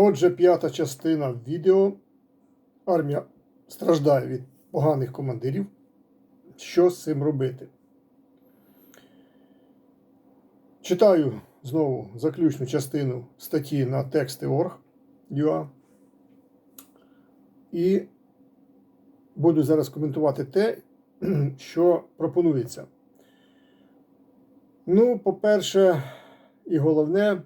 Отже, п'ята частина відео. Армія страждає від поганих командирів. Що з цим робити? Читаю знову заключну частину статті на тексти.org.ua і буду зараз коментувати те, що пропонується. Ну, по-перше, і головне,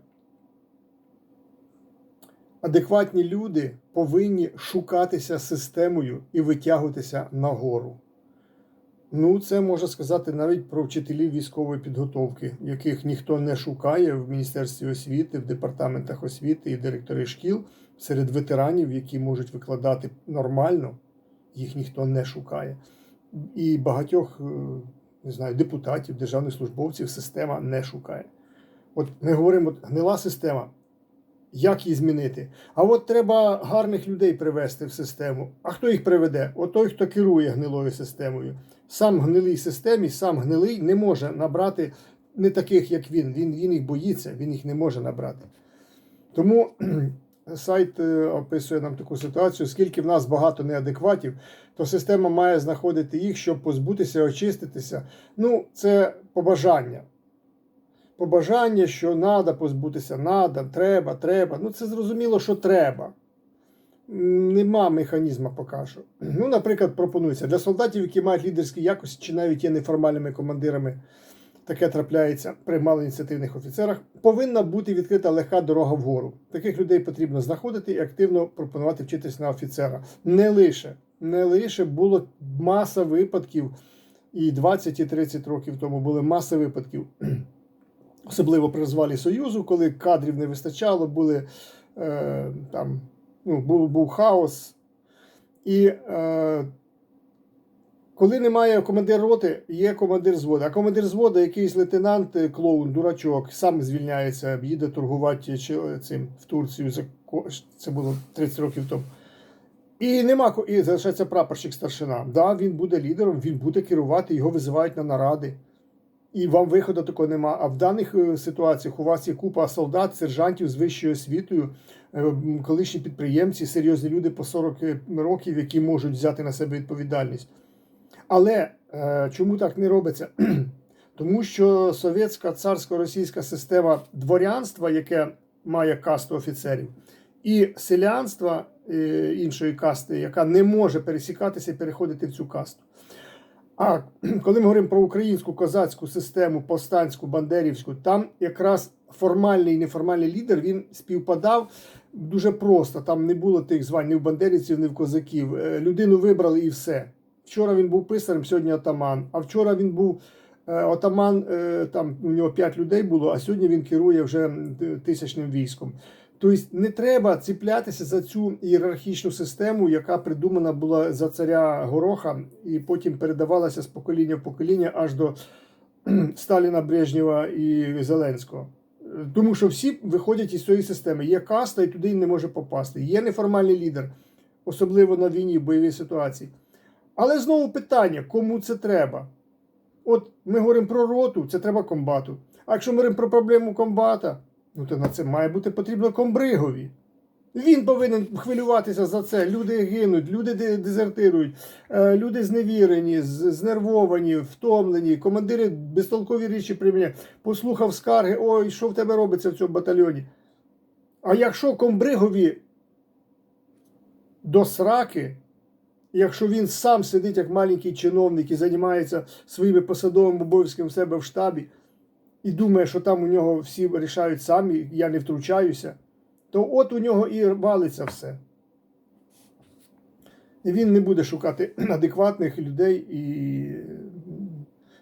адекватні люди повинні шукатися системою і витягуватися нагору. Ну, це можна сказати навіть про вчителів військової підготовки, яких ніхто не шукає в Міністерстві освіти, в департаментах освіти і директори шкіл серед ветеранів, які можуть викладати нормально, їх ніхто не шукає. І багатьох е, не знаю, депутатів, державних службовців система не шукає. От ми говоримо, от гнила система. Як її змінити? А от треба гарних людей привести в систему. А хто їх приведе? От той, хто керує гнилою системою. Сам в гнилій системі, сам гнилий не може набрати не таких, як він. Він, він їх боїться, він їх не може набрати. Тому сайт е, описує нам таку ситуацію, скільки в нас багато неадекватів, то система має знаходити їх, щоб позбутися, очиститися. Ну, це побажання. Побажання, що треба позбутися, надо, треба, треба. Ну, це зрозуміло, що треба. Нема механізму поки що. Ну, наприклад, пропонується для солдатів, які мають лідерські якості, чи навіть є неформальними командирами, таке трапляється при малоініціативних офіцерах, повинна бути відкрита легка дорога вгору. Таких людей потрібно знаходити і активно пропонувати вчитись на офіцера. Не лише, не лише було маса випадків, і 20 і 30 років тому були маса випадків. Особливо при розвалі Союзу, коли кадрів не вистачало, були е, там, ну, був, був хаос. І е, коли немає командира роти, є командир зводу. А командир зводу, якийсь лейтенант, е, клоун, дурачок, сам звільняється, їде торгувати чи- цим в Турцію. Це було 30 років тому. І нема і залишається прапорщик старшина. Да, він буде лідером, він буде керувати, його визивають на наради. І вам виходу такого нема. А в даних е, ситуаціях у вас є купа солдат, сержантів з вищою освітою, е, колишні підприємці, серйозні люди по 40 років, які можуть взяти на себе відповідальність. Але е, чому так не робиться? Тому що совєтська царсько-російська система дворянства, яке має касту офіцерів, і селянства е, іншої касти, яка не може пересікатися і переходити в цю касту. А коли ми говоримо про українську козацьку систему, повстанську, бандерівську, там якраз формальний і неформальний лідер він співпадав дуже просто. Там не було тих звань ні в бандерівців, ні в козаків. Е, Людину вибрали і все. Вчора він був писарем, сьогодні отаман. А вчора він був е, отаман, е, там у нього 5 людей було, а сьогодні він керує вже тисячним військом. Тобто не треба ціплятися за цю ієрархічну систему, яка придумана була за царя Гороха, і потім передавалася з покоління в покоління аж до Сталіна, Брежнєва і Зеленського. Тому що всі виходять із цієї системи. Є каста, і туди не може попасти. Є неформальний лідер, особливо на війні, в бойовій ситуації. Але знову питання: кому це треба? От ми говоримо про роту, це треба комбату. А якщо ми говоримо про проблему комбата, ну то на це має бути потрібно комбригові. Він повинен хвилюватися за це. Люди гинуть, люди дезертирують, е, люди зневірені, знервовані, втомлені, командири безтолкові речі приміняють. Послухав скарги, ой, що в тебе робиться в цьому батальйоні. А якщо комбригові до сраки, якщо він сам сидить як маленький чиновник і займається своїми посадовими обов'язками в себе в штабі, і думає, що там у нього всі рішають самі, я не втручаюся, то от у нього і валиться все. І він не буде шукати адекватних людей і,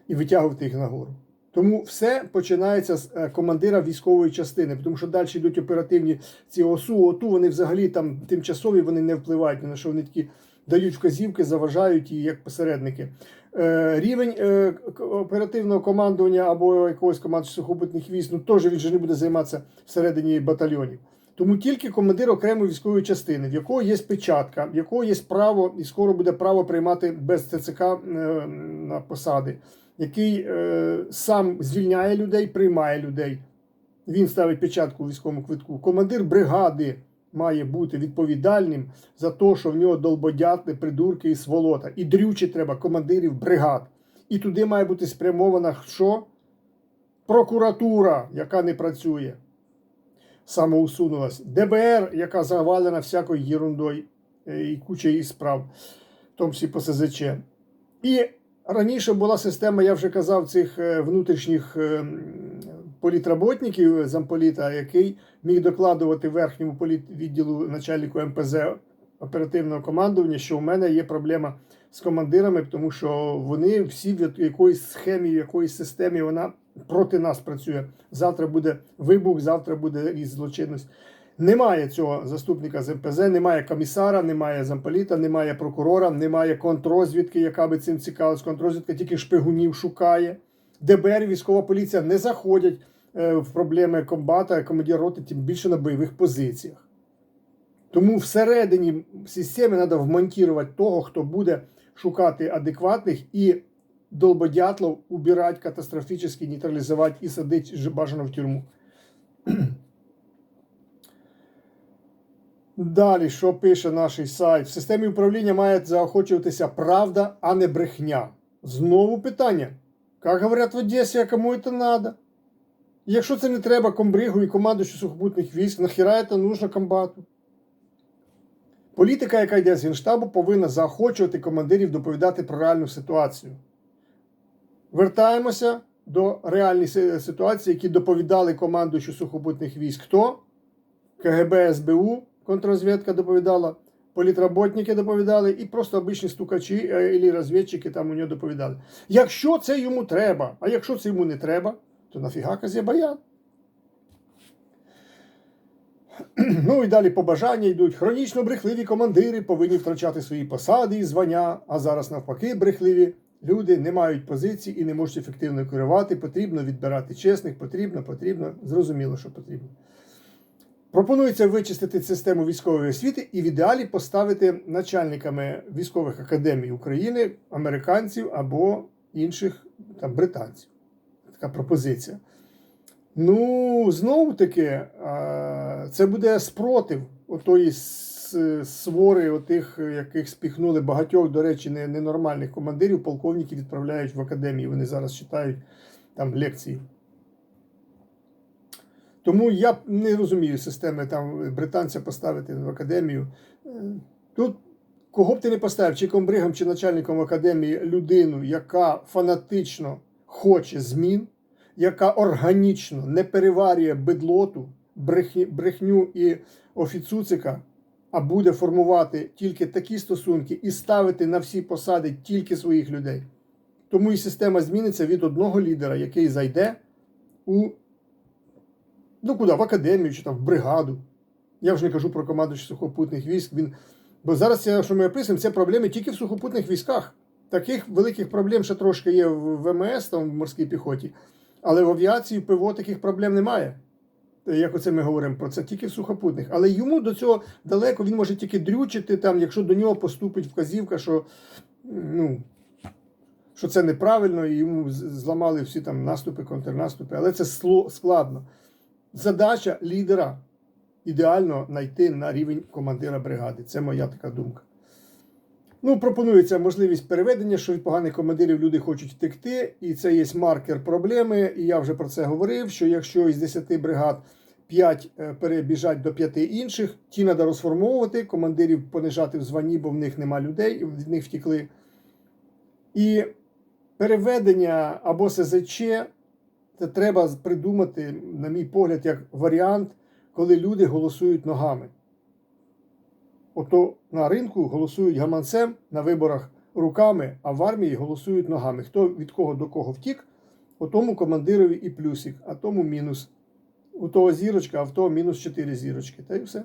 і витягувати їх нагору. Тому все починається з е, командира військової частини, тому що далі йдуть оперативні ці ОСУ, ОТУ, вони взагалі там тимчасові, вони не впливають на що вони такі дають вказівки, заважають і як посередники. Е, Рівень е, оперативного командування або якогось командування сухопутних військ, ну теж він же не буде займатися всередині батальйонів. Тому тільки командир окремої військової частини, в якого є печатка, в якого є право, і скоро буде право приймати без ТЦК е, на посади, який сам звільняє людей, приймає людей. Він ставить печатку у військовому квитку. Командир бригади, має бути відповідальним за те, що в нього долбодятли, придурки і сволота. І дрючі треба командирів бригад. І туди має бути спрямована що? Прокуратура, яка не працює. Самоусунулась. ДБР, яка завалена всякою єрундою е, і кучею справ, в тому числі по СЗЧ. І раніше була система, я вже казав, цих е, внутрішніх е, м, політработників замполіта, який міг докладувати верхньому політвідділу начальнику МПЗ оперативного командування, що у мене є проблема з командирами, тому що вони всі в якоїсь схемі, в якоїсь системі вона проти нас працює. Завтра буде вибух, завтра буде ріст злочинності. Немає цього заступника з МПЗ, немає комісара, немає замполіта, немає прокурора, немає контррозвідки, яка би цим цікавилась. Контррозвідка тільки шпигунів шукає. ДБР, військова поліція не заходять е, в проблеми комбата, командир роти, тим більше на бойових позиціях. Тому всередині системи треба вмонтувати того, хто буде шукати адекватних і долбодятлов убирати катастрофічно, нейтралізувати і садити бажано в тюрму. Далі, що пише наш сайт? В системі управління має заохочуватися правда, а не брехня. Знову питання. Як говорять в Одесі, кому це треба? Якщо це не треба комбригу і командуючу сухопутних військ, нахіра це нужно комбату? Політика, яка йде з Генштабу, повинна заохочувати командирів доповідати про реальну ситуацію. Вертаємося до реальної ситуації, які доповідали командуючу сухопутних військ. Хто? КГБ, СБУ, контррозвідка доповідала, політработники доповідали, і просто обичні стукачі е, і розвідчики там у нього доповідали. Якщо це йому треба, а якщо це йому не треба, то нафіга Казєбаян? Ну і далі побажання йдуть. Хронічно брехливі командири повинні втрачати свої посади і звання, а зараз навпаки брехливі люди не мають позицій і не можуть ефективно керувати. Потрібно відбирати чесних, потрібно, потрібно. Зрозуміло, що потрібно. Пропонується вичистити систему військової освіти і в ідеалі поставити начальниками військових академій України американців або інших там британців. Така пропозиція. Ну, знову таки, це буде спротив отої свори, отих, яких спіхнули багатьох, до речі, ненормальних командирів, полковників відправляють в академію. Вони зараз читають там лекції. Тому я не розумію системи там британця поставити в академію. Е, Тут кого б ти не поставив, чи комбригом, чи начальником академії людину, яка фанатично хоче змін, яка органічно не переварює бедлоту, брехню і офіцуцика, а буде формувати тільки такі стосунки і ставити на всі посади тільки своїх людей. Тому і система зміниться від одного лідера, який зайде у ну куди, в академію чи там в бригаду. Я вже не кажу про команду сухопутних військ. Він... Бо зараз, що ми описуємо, це проблеми тільки в сухопутних військах. Таких великих проблем ще трошки є в ВМС, там в морській піхоті, але в авіації ПВО таких проблем немає. Як оце ми говоримо про це тільки в сухопутних. Але йому до цього далеко він може тільки дрючити, там, якщо до нього поступить вказівка, що ну, що це неправильно, і йому зламали всі там наступи, контрнаступи. Але це складно. Задача лідера ідеально знайти на рівень командира бригади. Це моя така думка. Ну, пропонується можливість переведення, що від поганих командирів люди хочуть втекти, і це є маркер проблеми. І я вже про це говорив: що якщо із 10 бригад 5 перебіжать до 5 інших, ті треба розформовувати, командирів понижати в званні, бо в них нема людей, від них втікли. І переведення або СЗЧ це треба придумати, на мій погляд, як варіант, коли люди голосують ногами. Ото на ринку голосують гаманцем на виборах руками, а в армії голосують ногами. Хто від кого до кого втік, у тому командирові і плюсик, а тому мінус. У того зірочка, а в того мінус 4 зірочки. Та й все.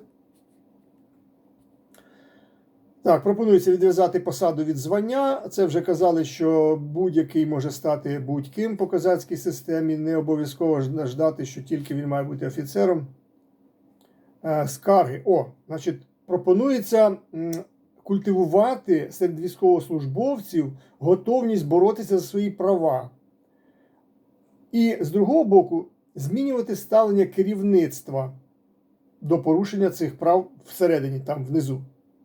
Так, пропонується відв'язати посаду від звання. Це вже казали, що будь-який може стати будь-ким по козацькій системі. Не обов'язково ждати, що тільки він має бути офіцером. Е, Скарги. О, значить, пропонується культивувати серед військовослужбовців готовність боротися за свої права. І з другого боку, змінювати ставлення керівництва до порушення цих прав всередині, там внизу.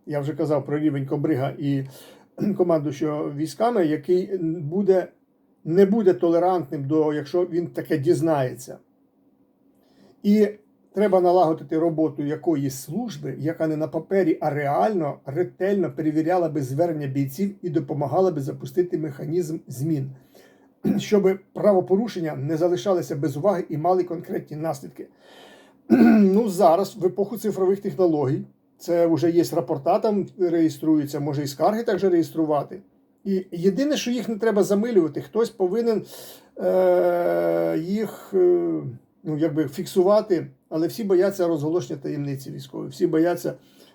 Я вже казав про рівень Комбрига і командуючого військами, який буде, не буде толерантним до, якщо він таке дізнається. І треба налагодити роботу якоїсь служби, яка не на папері, а реально, ретельно перевіряла би звернення бійців і допомагала би запустити механізм змін, щоб правопорушення не залишалися без уваги і мали конкретні наслідки. Ну, зараз, в епоху цифрових технологій, це вже є рапорта, там реєструються, може і скарги також реєструвати. І єдине, що їх не треба замилювати, хтось повинен е- їх е ну, якби фіксувати, але всі бояться розголошення таємниці військової, всі бояться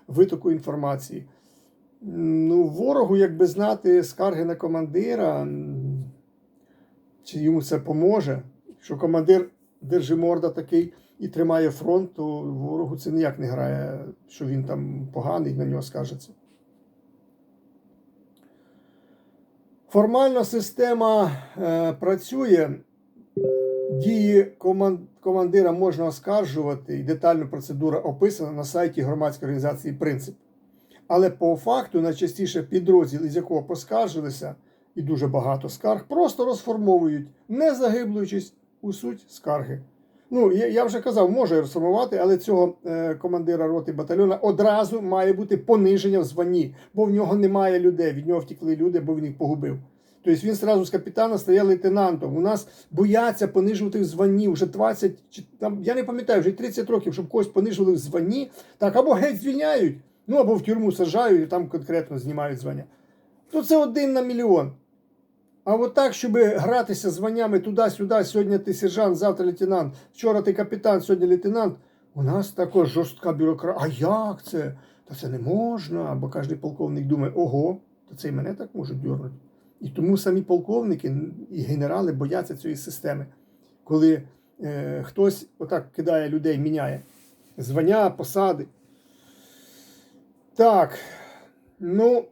витоку інформації. Ну, Ворогу, якби знати скарги на командира, чи йому це поможе, що командир держиморда такий і тримає фронт, то ворогу це ніяк не грає, що він там поганий, на нього скажеться. Формально система е, працює, дії командира можна оскаржувати, і детальна процедура описана на сайті громадської організації Принцип. Але по факту найчастіше підрозділ, із якого поскаржилися, і дуже багато скарг, просто розформовують, не загиблюючись у суть скарги. Ну, я, я вже казав, може розформувати, але цього е, командира роти батальйона одразу має бути пониження в званні, бо в нього немає людей. Від нього втікли люди, бо він їх погубив. Тобто він одразу з капітана стає лейтенантом. У нас бояться понижувати в званні вже 20, чи там, я не пам'ятаю, вже 30 років, щоб когось понижували в званні, так або геть звільняють, ну або в тюрму сажають і там конкретно знімають звання. То це один на мільйон. А от так, щоб гратися званнями туди-сюди, сьогодні ти сержант, завтра лейтенант, вчора ти капітан, сьогодні лейтенант. У нас також жорстка бюрократія. А як це? Та це не можна. Бо кожен полковник думає, ого, то це і мене так можуть дюрнути. І тому самі полковники і генерали бояться цієї системи, коли е, хтось отак кидає людей, міняє звання, посади. Так, ну.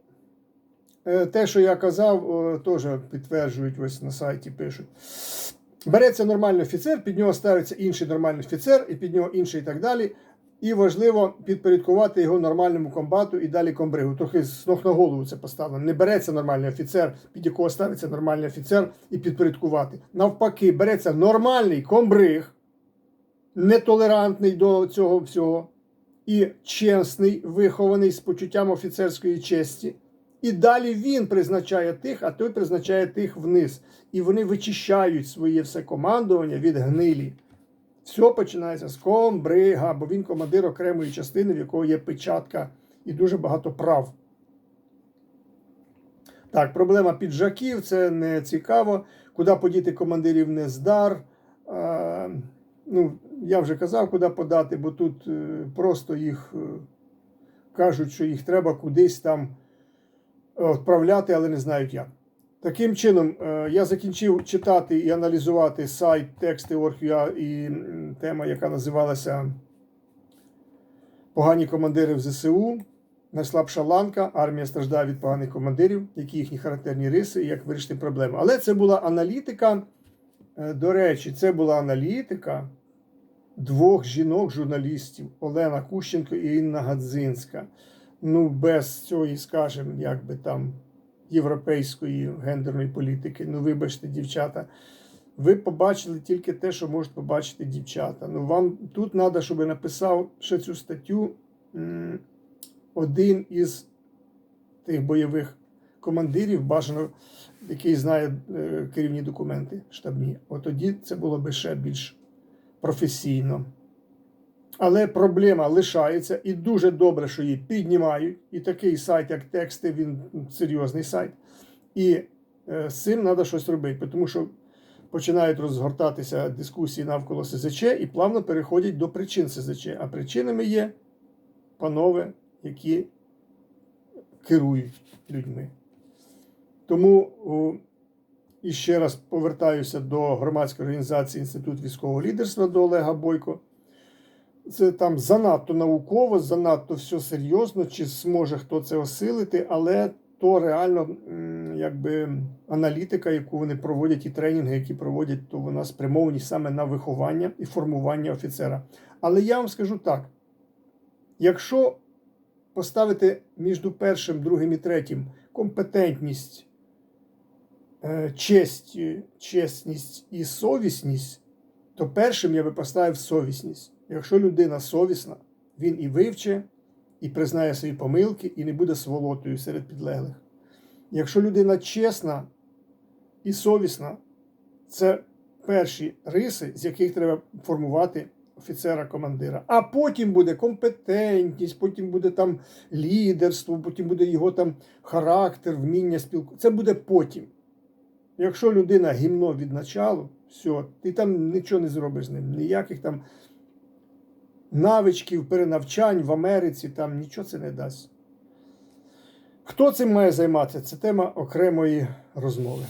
Е, те, що я казав, теж підтверджують ось на сайті пишуть. Береться нормальний офіцер, під нього ставиться інший нормальний офіцер, і під нього інший і так далі. І важливо підпорядкувати його нормальному комбату і далі комбригу. Трохи з ног на голову це поставлено. Не береться нормальний офіцер, під якого ставиться нормальний офіцер, і підпорядкувати. Навпаки, береться нормальний комбриг, нетолерантний до цього всього, і чесний, вихований з почуттям офіцерської честі. І далі він призначає тих, а той призначає тих вниз. І вони вичищають своє все командування від гнилі. Все починається з комбрига, бо він командир окремої частини, в якого є печатка і дуже багато прав. Так, проблема піджаків це не цікаво. Куди подіти командирів не здар. А, ну, Я вже казав, куди подати, бо тут е, просто їх е, кажуть, що їх треба кудись там відправляти, але не знають як. Таким чином, е, я закінчив читати і аналізувати сайт тексти Орхюа і тема, яка називалася Погані командири в ЗСУ. Найслабша ланка, армія страждає від поганих командирів, які їхні характерні риси і як вирішити проблему. Але це була аналітика. Е, до речі, це була аналітика двох жінок-журналістів Олена Кущенко і Інна Гадзинська ну, без цієї, скажімо, як би там європейської гендерної політики. Ну, вибачте, дівчата. Ви побачили тільки те, що можуть побачити дівчата. Ну, вам тут треба, щоб написав ще цю статтю один із тих бойових командирів, бажано, який знає е, керівні документи штабні. От тоді це було би ще більш професійно. Але проблема лишається, і дуже добре, що її піднімають. І такий сайт, як тексти, він серйозний сайт. І е, з цим треба щось робити, тому що починають розгортатися дискусії навколо СЗЧ і плавно переходять до причин СЗЧ. А причинами є панове, які керують людьми. Тому і ще раз повертаюся до громадської організації Інститут військового лідерства до Олега Бойко. Це там занадто науково, занадто все серйозно, чи зможе хто це осилити, але то реально якби аналітика, яку вони проводять, і тренінги, які проводять, то вона спрямовані саме на виховання і формування офіцера. Але я вам скажу так: Якщо поставити між першим, другим і третім компетентність, е, честь, чесність і совісність, то першим я би поставив совісність. Якщо людина совісна, він і вивче, і признає свої помилки, і не буде сволотою серед підлеглих. Якщо людина чесна і совісна, це перші риси, з яких треба формувати офіцера-командира. А потім буде компетентність, потім буде там лідерство, потім буде його там характер, вміння спілкуватися. Це буде потім. Якщо людина гімно від началу, все, ти там нічого не зробиш з ним, ніяких там навичків, перенавчань в Америці, там нічого це не дасть. Хто цим має займатися? Це тема окремої розмови.